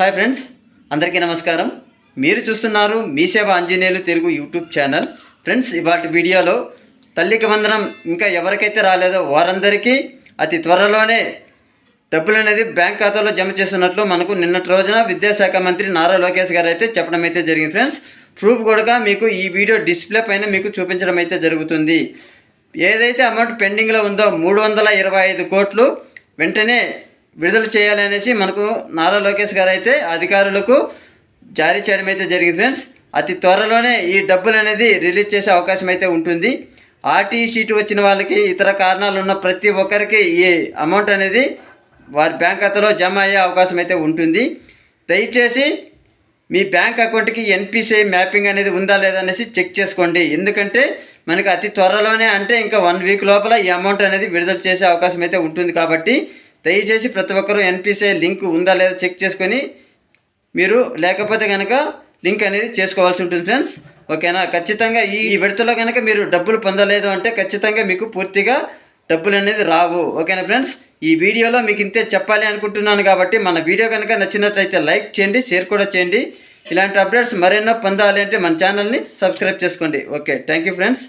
Hi friends అందరికీ నమస్కారం. మీరు చూస్తున్నారు మీ సేవ Anjaneyulu Telugu YouTube channel. Friends ఇవాటి వీడియోలో తల్లికి వందనం ఇంకా ఎవరికైతే రాలేదో వారందరికీ అతి త్వరలోనే డబ్బులు అనేది బ్యాంక్ ఖాతాలో జమ చేస్తున్నట్లు మనకు నిన్నటి రోజున విద్యాశాఖ మంత్రి నారా లోకేష్ గారు అయితే చెప్పడం అయితే జరిగింది ఫ్రెండ్స్. ప్రూఫ్ కూడా మీకు ఈ వీడియో డిస్ప్లే పైన మీకు చూపించడం అయితే జరుగుతుంది. ఏదైతే అమౌంట్ పెండింగ్లో ఉందో మూడు వందల ఇరవై ఐదు కోట్లు వెంటనే విడుదల చేయాలనేసి మనకు నారా లోకేష్ గారు అయితే అధికారులకు జారీ చేయడం అయితే జరిగింది ఫ్రెండ్స్. అతి త్వరలోనే ఈ డబ్బులు అనేది రిలీజ్ చేసే అవకాశం అయితే ఉంటుంది. ఆర్టీ సీటు వచ్చిన వాళ్ళకి ఇతర కారణాలు ఉన్న ప్రతి ఒక్కరికి ఈ అమౌంట్ అనేది వారి బ్యాంక్ ఖాతాలో జమ అయ్యే అవకాశం అయితే ఉంటుంది. దయచేసి మీ బ్యాంక్ అకౌంట్కి ఎన్పిసిఐ మ్యాపింగ్ అనేది ఉందా లేదా అనేసి చెక్ చేసుకోండి. ఎందుకంటే మనకి అతి త్వరలోనే అంటే ఇంకా వన్ వీక్ లోపల ఈ అమౌంట్ అనేది విడుదల చేసే అవకాశం అయితే ఉంటుంది కాబట్టి దయచేసి ప్రతి ఒక్కరూ ఎన్పిసిఐ లింక్ ఉందా లేదా చెక్ చేసుకొని మీరు లేకపోతే కనుక లింక్ అనేది చేసుకోవాల్సి ఉంటుంది ఫ్రెండ్స్. ఓకేనా? ఖచ్చితంగా ఈ విడతలో కనుక మీరు డబ్బులు పొందలేదు అంటే ఖచ్చితంగా మీకు పూర్తిగా డబ్బులు అనేది రావు. ఓకేనా ఫ్రెండ్స్? ఈ వీడియోలో మీకు ఇంతే చెప్పాలి అనుకుంటున్నాను కాబట్టి మన వీడియో కనుక నచ్చినట్లయితే లైక్ చేయండి షేర్ కూడా చేయండి. ఇలాంటి అప్డేట్స్ మరెన్నో పొందాలి అంటే మన ఛానల్ని సబ్స్క్రైబ్ చేసుకోండి. Okay thank you friends.